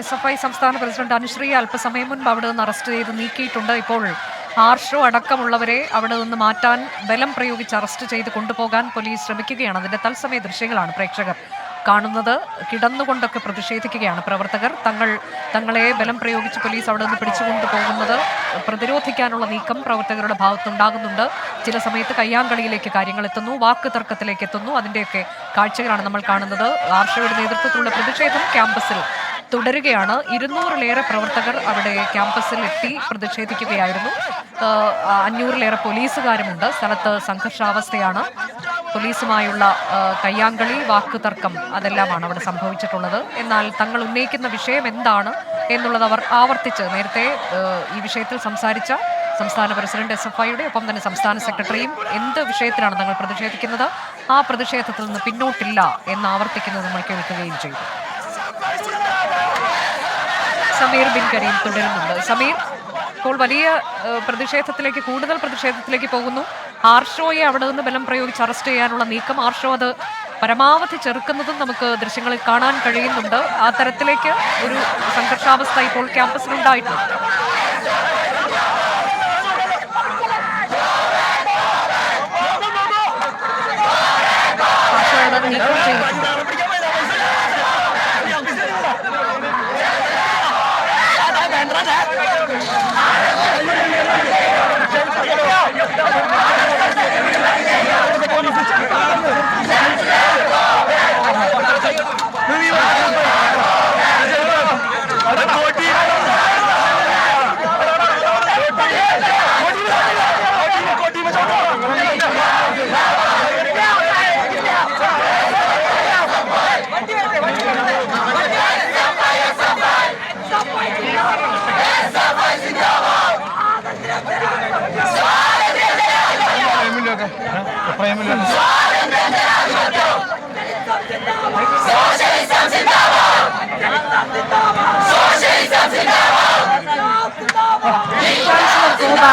S F I സംസ്ഥാന president Anusree അല്പസമയം മുൻപ് അവിടെ നിന്ന് അറസ്റ്റ് ചെയ്ത് നീക്കിയിട്ടുണ്ട്. ഇപ്പോൾ ആർഷോ അടക്കമുള്ളവരെ അവിടെ നിന്ന് മാറ്റാൻ ബലം പ്രയോഗിച്ച് അറസ്റ്റ് ചെയ്ത് കൊണ്ടുപോകാൻ പോലീസ് ശ്രമിക്കുകയാണ്. അതിന്റെ തത്സമയ ദൃശ്യങ്ങളാണ് പ്രേക്ഷകർ കാണുന്നത്. കിടന്നുകൊണ്ടൊക്കെ പ്രതിഷേധിക്കുകയാണ് പ്രവർത്തകർ. തങ്ങൾ തങ്ങളെ ബലം പ്രയോഗിച്ച് പോലീസ് അവിടെ നിന്ന് പിടിച്ചുകൊണ്ടു പോകുന്നത് പ്രതിരോധിക്കാനുള്ള നീക്കം പ്രവർത്തകരുടെ ഭാഗത്തുണ്ടാകുന്നുണ്ട്. ചില സമയത്ത് കയ്യാങ്കളിയിലേക്ക് കാര്യങ്ങൾ എത്തുന്നു. വാക്ക് തർക്കത്തിലേക്ക് എത്തുന്നു. അതിന്റെയൊക്കെ കാഴ്ചകളാണ് നമ്മൾ കാണുന്നത്. ആർഷയുടെ നേതൃത്വത്തിലുള്ള പ്രതിഷേധം ക്യാമ്പസിൽ തുടരുകയാണ്. ഇരുന്നൂറിലേറെ പ്രവർത്തകർ അവിടെ ക്യാമ്പസിൽ എത്തി പ്രതിഷേധിക്കുകയായിരുന്നു അഞ്ഞൂറിലേറെ പോലീസുകാരുമുണ്ട്. സ്ഥലത്ത് സംഘർഷാവസ്ഥയാണ്. പോലീസുമായുള്ള കയ്യാങ്കളി വാക്ക് തർക്കം അതെല്ലാമാണ് അവിടെ സംഭവിച്ചിട്ടുള്ളത്. എന്നാൽ തങ്ങൾ ഉന്നയിക്കുന്ന വിഷയം എന്താണ് എന്നുള്ളത് അവർ ആവർത്തിച്ച് നേരത്തെ ഈ വിഷയത്തിൽ സംസാരിച്ച സംസ്ഥാന പ്രസിഡന്റ് എസ് എഫ് ഐയുടെ ഒപ്പം തന്നെ സംസ്ഥാന സെക്രട്ടറിയും എന്ത് വിഷയത്തിലാണ് തങ്ങൾ പ്രതിഷേധിക്കുന്നത്? ആ പ്രതിഷേധത്തിൽ നിന്ന് പിന്നോട്ടില്ല എന്ന് ആവർത്തിക്കുന്നത് നമ്മൾ കേൾക്കുകയും ചെയ്തു. സമീർ ബിൻ കരീം തുടരുന്നുണ്ട്. സമീർ ഇപ്പോൾ വലിയ പ്രതിഷേധത്തിലേക്ക് കൂടുതൽ പ്രതിഷേധത്തിലേക്ക് പോകുന്നു. ആർഷോയെ അവിടെ നിന്ന് ബലം പ്രയോഗിച്ച് അറസ്റ്റ് ചെയ്യാനുള്ള നീക്കം. ആർഷോ അത് പരമാവധി ചെറുക്കുന്നതും നമുക്ക് ദൃശ്യങ്ങളിൽ കാണാൻ കഴിയുന്നുണ്ട്. ആ തരത്തിലേക്ക് ഒരു സംഘർഷാവസ്ഥ ഇപ്പോൾ ക്യാമ്പസിലുണ്ടായിട്ടുണ്ട് ആർഷോ അത് നീക്കം ചെയ്തിട്ടുണ്ട്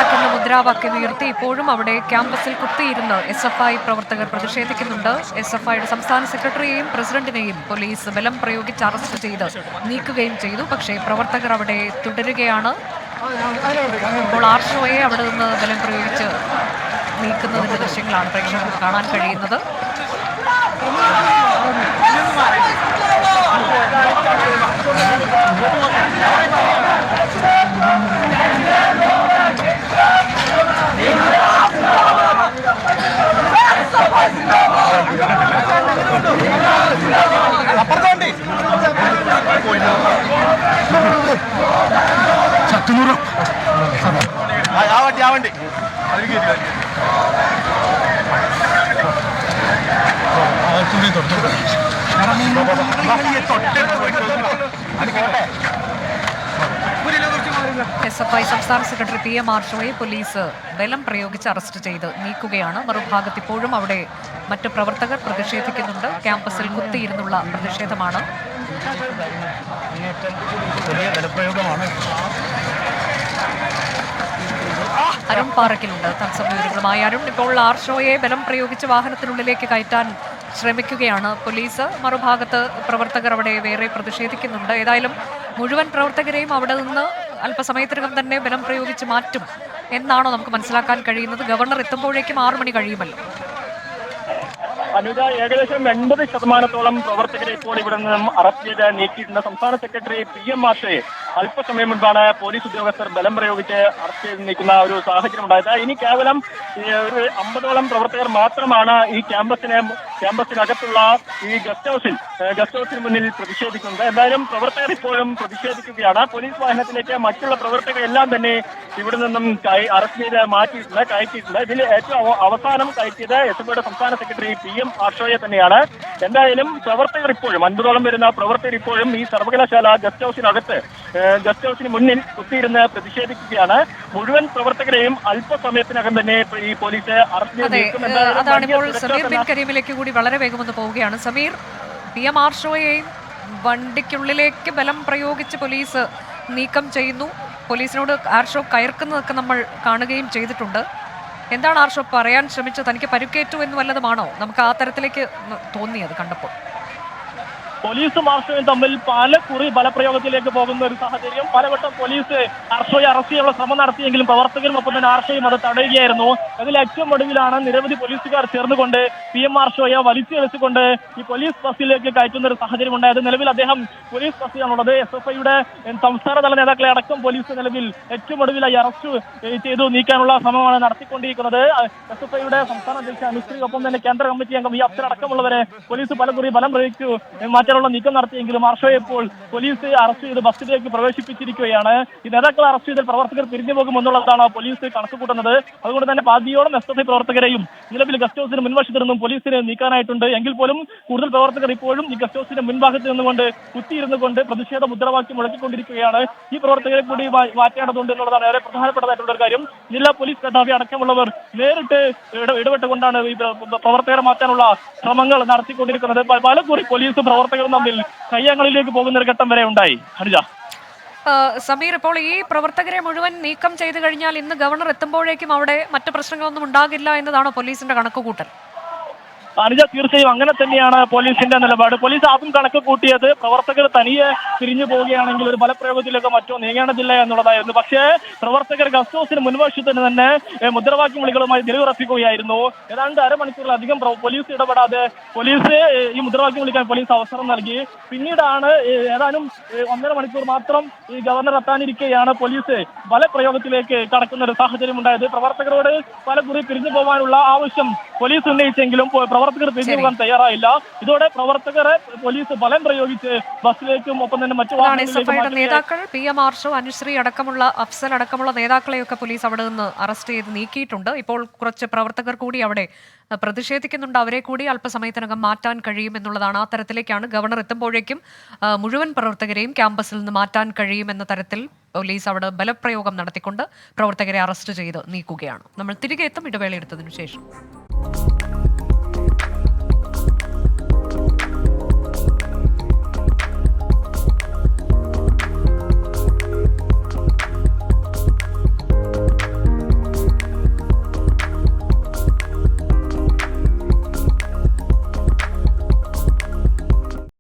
എന്ന മുദ്രാവാക്യം ഉയർത്തി ഇപ്പോഴും അവിടെ ക്യാമ്പസിൽ കുത്തിയിരുന്ന് എസ് എഫ് ഐ പ്രവർത്തകർ പ്രതിഷേധിക്കുന്നുണ്ട് എസ് എഫ് ഐയുടെ സംസ്ഥാന സെക്രട്ടറിയെയും പ്രസിഡന്റിനെയും പോലീസ് ബലം പ്രയോഗിച്ച് അറസ്റ്റ് ചെയ്ത് നീക്കുകയും ചെയ്തു പക്ഷേ പ്രവർത്തകർ അവിടെ തുടരുകയാണ് ഇപ്പോൾ ആർഷോയെ അവിടെ നിന്ന് ബലം പ്രയോഗിച്ച് നീക്കുന്നതിന്റെ ദൃശ്യങ്ങളാണ് പ്രേക്ഷകർക്ക് കാണാൻ കഴിയുന്നത്. ആ വണ്ടി ആ വണ്ടി. എസ് എഫ് ഐ സംസ്ഥാന സെക്രട്ടറി പി എം ആർഷോയെ പോലീസ് ബലം പ്രയോഗിച്ച് അറസ്റ്റ് ചെയ്ത് നീക്കുകയാണ്. മറുഭാഗത്ത് ഇപ്പോഴും അവിടെ മറ്റ് പ്രവർത്തകർ പ്രതിഷേധിക്കുന്നുണ്ട്. ക്യാമ്പസിൽ കുത്തിയിരുന്നുള്ള പ്രതിഷേധമാണ്. അരുൺ പാറക്കിലുണ്ട്. തത്സമയ അരുൺ. ഇപ്പോൾ ആർഷോയെ ബലം പ്രയോഗിച്ച് വാഹനത്തിനുള്ളിലേക്ക് കയറ്റാൻ ശ്രമിക്കുകയാണ് പോലീസ്. മറുഭാഗത്ത് പ്രവർത്തകർ അവിടെ വേറെ പ്രതിഷേധിക്കുന്നുണ്ട്. ഏതായാലും മുഴുവൻ പ്രവർത്തകരെയും അവിടെ നിന്ന് അല്പസമയത്തിനകം തന്നെ ബലം പ്രയോഗിച്ച് മാറ്റും എന്നാണോ നമുക്ക് മനസ്സിലാക്കാൻ കഴിയുന്നത്? ഗവർണർ എത്തുമ്പോഴേക്കും ആറു മണി കഴിയുമല്ലോ. അനുജ ഏകദേശം എൺപത് ശതമാനത്തോളം പ്രവർത്തകരെ ഇപ്പോൾ ഇവിടെ നിന്നും അറസ്റ്റ് ചെയ്ത് നീക്കിയിട്ടുണ്ട്. സംസ്ഥാന സെക്രട്ടറി പി എം മാഷയെ അല്പസമയം മുൻപാണ് പോലീസ് ഉദ്യോഗസ്ഥർ ബലം പ്രയോഗിച്ച് അറസ്റ്റ് ചെയ്ത് നീക്കുന്ന ഒരു സാഹചര്യം ഉണ്ടായത്. ഇനി കേവലം ഒരു അമ്പതോളം പ്രവർത്തകർ മാത്രമാണ് ഈ ക്യാമ്പസിന് ക്യാമ്പസിനകത്തുള്ള ഈ ഗസ്റ്റ് ഹൗസിൽ ഗസ്റ്റ് ഹൗസിന് മുന്നിൽ പ്രതിഷേധിക്കുന്നത്. എന്തായാലും പ്രവർത്തകർ ഇപ്പോഴും പ്രതിഷേധിക്കുകയാണ്. പോലീസ് വാഹനത്തിലേക്ക് മറ്റുള്ള പ്രവർത്തകരെല്ലാം തന്നെ ഇവിടെ നിന്നും അറസ്റ്റ് ചെയ്ത് മാറ്റിയിട്ടുണ്ട് കയറ്റിയിട്ടുണ്ട്. ഇതിൽ ഏറ്റവും അവസാനം കയറ്റിയത് എസ് സംസ്ഥാന സെക്രട്ടറി പി എം ആർഷോയെ തന്നെയാണ്. എന്തായാലും പ്രവർത്തകർ ഇപ്പോഴും അൻപതോളം വരുന്ന പ്രവർത്തകർ ഇപ്പോഴും ഈ സർവകലാശാല ഗസ്റ്റ് ഹൗസിനകത്ത് ഗസ്റ്റ് ഹൗസിന് മുന്നിൽ കുത്തിയിരുന്ന് പ്രതിഷേധിക്കുകയാണ്. മുഴുവൻ പ്രവർത്തകരെയും അല്പസമയത്തിനകം തന്നെ ഈ പോലീസ് അറസ്റ്റ് ചെയ്ത് അതെ നീക്കും. ഏഹ് എന്തായാലും അതാണ് ഇപ്പോൾ സമീർ ബിൻ കരീമിലേക്ക് കൂടി വളരെ വേഗം പോവുകയാണ്. സമീർ പി എം ആർഷോയെയും വണ്ടിക്കുള്ളിലേക്ക് ബലം പ്രയോഗിച്ച് പോലീസ് നീക്കം ചെയ്യുന്നു. പോലീസിനോട് ആർഷോ കയർക്കുന്നതൊക്കെ നമ്മൾ കാണുകയും ചെയ്തിട്ടുണ്ട്. എന്താണ് ആർഷോ പറയാൻ ശ്രമിച്ചത്? തനിക്ക് പരുക്കേറ്റു എന്ന് വല്ലതുമാണോ? നമുക്ക് ആ തരത്തിലേക്ക് തോന്നിയത് കണ്ടപ്പോൾ. പോലീസും മാർഷവും തമ്മിൽ പല കുറി ബലപ്രയോഗത്തിലേക്ക് പോകുന്ന ഒരു സാഹചര്യം. പലവട്ടം പോലീസ് ആർഷോയെ അറസ്റ്റ് ചെയ്യാനുള്ള ശ്രമം നടത്തിയെങ്കിലും പ്രവർത്തകരും ഒപ്പം തന്നെ ആർഷയും അത് തടയുകയായിരുന്നു. അതിൽ ഏറ്റവും ഒടുവിലാണ് നിരവധി പോലീസുകാർ ചേർന്നുകൊണ്ട് പി എം ആർഷോയെ വലിച്ചിഴച്ചുകൊണ്ട് ഈ പോലീസ് ബസ്സിലേക്ക് കയറ്റുന്ന ഒരു സാഹചര്യം ഉണ്ടായത്. നിലവിൽ അദ്ദേഹം പോലീസ് ബസ്സിലാണുള്ളത്. എസ് എഫ് ഐയുടെ സംസ്ഥാന തല നേതാക്കളെ അടക്കം പോലീസ് നിലവിൽ ഏറ്റവും ഒടുവിലായി അറസ്റ്റ് ചെയ്തു. നീക്കാനുള്ള ശ്രമമാണ് നടത്തിക്കൊണ്ടിരിക്കുന്നത്. എസ് എഫ് ഐയുടെ സംസ്ഥാന അധ്യക്ഷ അനുശ്രീ ഒപ്പം തന്നെ കേന്ദ്ര കമ്മിറ്റി അംഗം ഈ അഫ്സർ അടക്കമുള്ളവരെ പോലീസ് പലകുറി ബലം പ്രയോഗിച്ചു. മാറ്റാനുള്ള നീക്കം നടത്തിയെങ്കിലും ആർഷോയെ ഇപ്പോൾ പോലീസ് അറസ്റ്റ് ചെയ്ത് ബസ്സിലേക്ക് പ്രവേശിപ്പിച്ചിരിക്കുകയാണ്. ഈ നേതാക്കളെ അറസ്റ്റ് ചെയ്ത് പ്രവർത്തകർ പിരിഞ്ഞു പോകുമെന്നുള്ളതാണ് പോലീസ് കണക്ക് കൂട്ടുന്നത്. അതുകൊണ്ട് തന്നെ പാതിയോളം എസ് എഫ് ഐ പ്രവർത്തകരെയും നിലവിൽ ഗസ്റ്റ് ഹൗസിന് മുൻവശത്ത് നിന്നും പോലീസിനെ നീക്കാനായിട്ടുണ്ട്. എങ്കിൽ പോലും കൂടുതൽ പ്രവർത്തകർ ഇപ്പോഴും ഈ ഗസ്റ്റ് ഹൗസിന്റെ മുൻഭാഗത്ത് നിന്നുകൊണ്ട് കുത്തിയിരുന്നു കൊണ്ട് പ്രതിഷേധ മുദ്രാവാക്യം മുഴക്കിക്കൊണ്ടിരിക്കുകയാണ്. ഈ പ്രവർത്തകരെ കൂടി മാറ്റേണ്ടതുണ്ട് എന്നുള്ളതാണ് ഏറെ പ്രധാനപ്പെട്ടതായിട്ടുള്ള ഒരു കാര്യം. ജില്ലാ പോലീസ് മേധാവി അടക്കമുള്ളവർ നേരിട്ട് ഇടപെട്ടുകൊണ്ടാണ് ഈ പ്ര- പ്ര- പ്രവർത്തകരെ മാറ്റാനുള്ള ശ്രമങ്ങൾ നടത്തിക്കൊണ്ടിരിക്കുന്നത്. പ- പോലീസ് പോലീസും പ്രവർത്തകരും തമ്മിൽ കയ്യങ്ങളിലേക്ക് പോകുന്ന ഒരു ഘട്ടം വരെ ഉണ്ടായി. ഹരിജ സമീർ ഇപ്പോൾ ഈ പ്രവർത്തകരെ മുഴുവൻ നീക്കം ചെയ്തു കഴിഞ്ഞാൽ ഇന്ന് ഗവർണർ എത്തുമ്പോഴേക്കും അവിടെ മറ്റു പ്രശ്നങ്ങളൊന്നും ഉണ്ടാകില്ല എന്നതാണോ പോലീസിന്റെ കണക്കുകൂട്ടൽ? അനുജ തീർച്ചയായും അങ്ങനെ തന്നെയാണ് പോലീസിന്റെ നിലപാട്. പോലീസ് ആദ്യം കണക്ക് കൂട്ടിയത് പ്രവർത്തകർ തനിയെ തിരിഞ്ഞു പോവുകയാണെങ്കിൽ ഒരു ബലപ്രയോഗത്തിലൊക്കെ മറ്റോ നീങ്ങേണ്ടതില്ല എന്നുള്ളതായിരുന്നു. പക്ഷേ പ്രവർത്തകർ ഗസ്റ്റ് ഹൗസിന് മുൻവശത്തിന് തന്നെ മുദ്രാവാക്യം വിളികളുമായി നിലയുറപ്പിക്കുകയായിരുന്നു. ഏതാണ്ട് അരമണിക്കൂറിലധികം പോലീസ് ഇടപെടാതെ പോലീസ് ഈ മുദ്രാവാക്യം വിളിക്കാൻ പോലീസ് അവസരം നൽകി. പിന്നീടാണ് ഏതാനും ഒന്നര മണിക്കൂർ മാത്രം ഈ ഗവർണർ എത്താനിരിക്കെയാണ് പോലീസ് ബലപ്രയോഗത്തിലേക്ക് കടക്കുന്ന ഒരു സാഹചര്യം ഉണ്ടായത് പ്രവർത്തകരോട് പല കുറി പിരിഞ്ഞു പോകാനുള്ള ആവശ്യം പോലീസ് ഉന്നയിച്ചെങ്കിലും പോ- പ്രവർത്തകർ പിരിഞ്ഞു പോകാൻ തയ്യാറായില്ല. ഇതോടെ പ്രവർത്തകരെ പോലീസ് ബലം പ്രയോഗിച്ച് ബസ്സിലേക്കും ഒപ്പം തന്നെ മറ്റു നേതാക്കൾ. പി എം ആർഷോ അനുശ്രീ അടക്കമുള്ള അഫ്സൽ അടക്കമുള്ള നേതാക്കളെയൊക്കെ പോലീസ് അവിടെ നിന്ന് അറസ്റ്റ് ചെയ്ത് നീക്കിയിട്ടുണ്ട്. ഇപ്പോൾ കുറച്ച് പ്രവർത്തകർ കൂടി അവിടെ പ്രതിഷേധിക്കുന്നുണ്ട്. അവരെ കൂടി അല്പസമയത്തിനകം മാറ്റാൻ കഴിയും എന്നുള്ളതാണ് ആ തരത്തിലേക്കാണ് ഗവർണർ എത്തുമ്പോഴേക്കും മുഴുവൻ പ്രവർത്തകരെയും ക്യാമ്പസിൽ നിന്ന് മാറ്റാൻ കഴിയും എന്ന തരത്തിൽ പോലീസ് അവിടെ ബലപ്രയോഗം നടത്തിക്കൊണ്ട് പ്രവർത്തകരെ അറസ്റ്റ് ചെയ്ത് നീക്കുകയാണ്. നമ്മൾ തിരികെ എത്തും ഇടവേള എടുത്തതിനു ശേഷം.